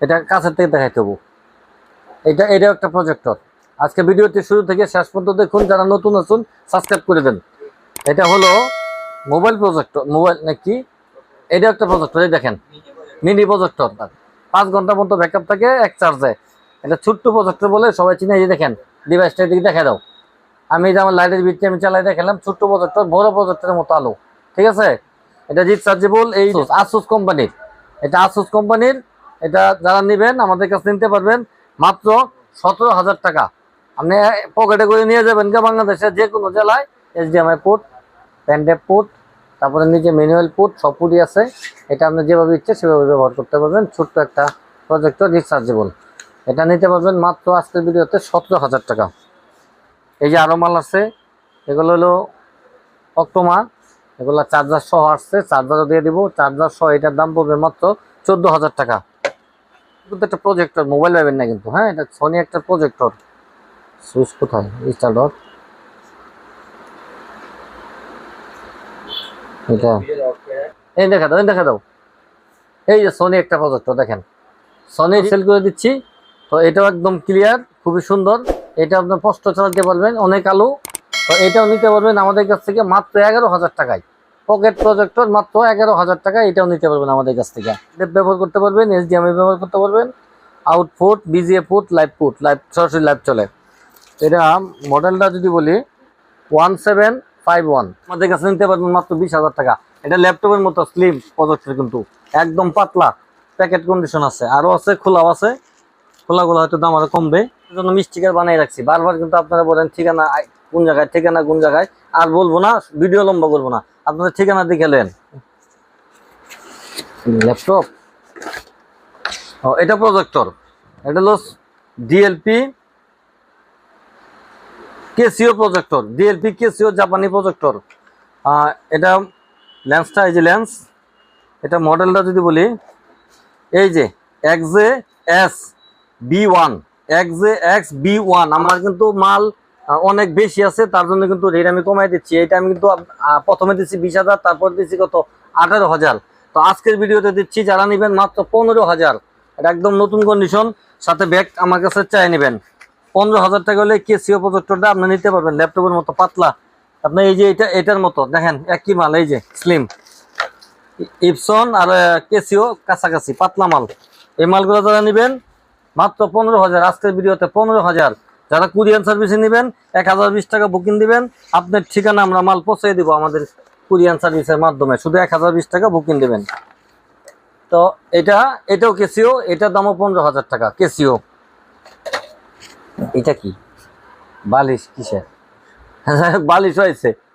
এটা কাছের থেকে দেখাইতে হব। এটা এটাও একটা প্রজেক্টর আজকে ভিডিওটি শুরু থেকে শেষ পর্যন্ত দেখুন যারা নতুন আছেন সাবস্ক্রাইব করে দেন। এটা হলো মোবাইল প্রজেক্টর মোবাইল নাকি এটা একটা প্রজেক্টর এই দেখেন। মিনি প্রজেক্টর পাঁচ ঘণ্টা মতো ব্যাকআপ থাকে এক চার্জে এটা ছোট্ট প্রজেক্টর বলে সবাই চিনে এই দেখেন ডিভাইসটা এদিকে দেখা দাও। আমি যে আমার লাইটের বিটটি আমি চালাই দেখালাম ছোট্ট প্রজেক্টর বড় প্রজেক্টরের মতো আলো। ঠিক আছে? এটা রিচার্জেবল এই আসুস কোম্পানির এটা আসুস কোম্পানির এটা যারা নেবেন, আমাদের কাছে নিতে পারবেন মাত্র সতেরো হাজার টাকা। আপনি পকেটে করে নিয়ে যাবেন কে বাংলাদেশের যে কোনো জেলায় এইচডিএমআই পোর্ট প্যান্ডেপ পোর্ট তারপরে নিচে ম্যানুয়াল পোর্ট সব পুরই আছে। এটা আপনি যেভাবে ইচ্ছে সেভাবে ব্যবহার করতে পারবেন। ছোট্ট একটা প্রজেক্টর রিচার্জেবল এটা নিতে পারবেন মাত্র আজকের ভিডিওতে সতেরো হাজার টাকা। এই যে আরও মাল আছে, এগুলো হলো অক্টোমা। এগুলো চার্জার সহ আসছে চার্জারও দিয়ে দিব। চার্জার সহ এটার দাম পড়বে মাত্র চোদ্দ হাজার টাকা। কিন্তু একটা প্রজেক্টর মোবাইল পাবেন না কিন্তু হ্যাঁ? এটা সোনি একটা প্রজেক্টর সুইচ কোথায়? স্টার্ট অফ এটা। এই দেখা দাও দেখা দাও। এই যে সোনি একটা প্রজেক্টর দেখেন। সোনি সেল করে দিচ্ছি। তো এটাও একদম ক্লিয়ার খুবই সুন্দর। এটা আপনার স্পষ্ট চালাতে পারবেন অনেক আলো। তো এটাও নিতে পারবেন আমাদের কাছ থেকে মাত্র এগারো হাজার টাকায়। পকেট প্রজেক্টর মাত্র এগারো হাজার টাকা, এটাও নিতে পারবেন আমাদের কাছ থেকে। ব্যবহার করতে পারবেন এইচডিএমআই ব্যবহার করতে পারবেন। Output VGA put live put live সরাসরি লাইভ চলে। এটা মডেলটা যদি বলি ওয়ান সেভেন ফাইভ ওয়ান আমাদের কাছে নিতে পারবেন মাত্র বিশ হাজার টাকা। এটা ল্যাপটপের মতো স্লিম প্রজেক্টর কিন্তু। একদম পাতলা। প্যাকেট কন্ডিশন আছে। আরও আছে, খোলাও আছে। খোলাগুলো হয়তো দাম আরও কমবে। এই জন্য মিস্টিকার বানিয়ে রাখছি। বারবার কিন্তু আপনারা বলেন, ঠিকানা কোন জায়গায়, ঠিকানা কোন জায়গায়, আর বলব না ভিডিও লম্বা করব না। আপনাদের ঠিকানা দেখে নেন। ল্যাপটপ ও, এটা প্রজেক্টর এটা হলো DLP Casio projector DLP Casio জাপানি প্রজেক্টর এটা লেন্সটা এই যে লেন্স এটা মডেলটা যদি বলি, এই যে এক্সে এস বি ওয়ান এক্সে এক্স বি ওয়ান আমার কিন্তু মাল অনেক বেশি আছে, তার জন্য কিন্তু রেট আমি কমাই দিচ্ছি। এটা আমি কিন্তু প্রথমে দিচ্ছি বিশ হাজার, তারপর দিচ্ছি কত? আঠারো হাজার। তো আজকের ভিডিওতে দিচ্ছি যারা নেবেন মাত্র পনেরো হাজার। এটা একদম নতুন কন্ডিশন সাথে ব্যাগ আমার কাছে চাই নেবেন। পনেরো হাজার টাকা হলে কেসিও প্রজেক্টরটা আপনি নিতে পারবেন ল্যাপটপের মতো পাতলা। আপনি এই যে এটা, এটার মতো, দেখেন, একই মাল, এই যে স্লিম ইপসন আর কেসিও কাছাকাছি, পাতলা মাল। এই মালগুলো যারা নেবেন, মাত্র পনেরো হাজার, আজকের ভিডিওতে পনেরো হাজার। যারা কুরিয়ান সার্ভিসে নেবেন, এক হাজার বিশ টাকা বুকিং দিবেন, আপনার ঠিকানা আমরা মাল পৌঁছে দেবো আমাদের কুরিয়ান সার্ভিসের মাধ্যমে। শুধু এক হাজার বিশ টাকা বুকিং দেবেন। তো এটা, এটাও কেসিও এটা দামও পনেরো হাজার টাকা। কেসিও এটা কি? বালিশ কিসের? বালিশ হয়েছে।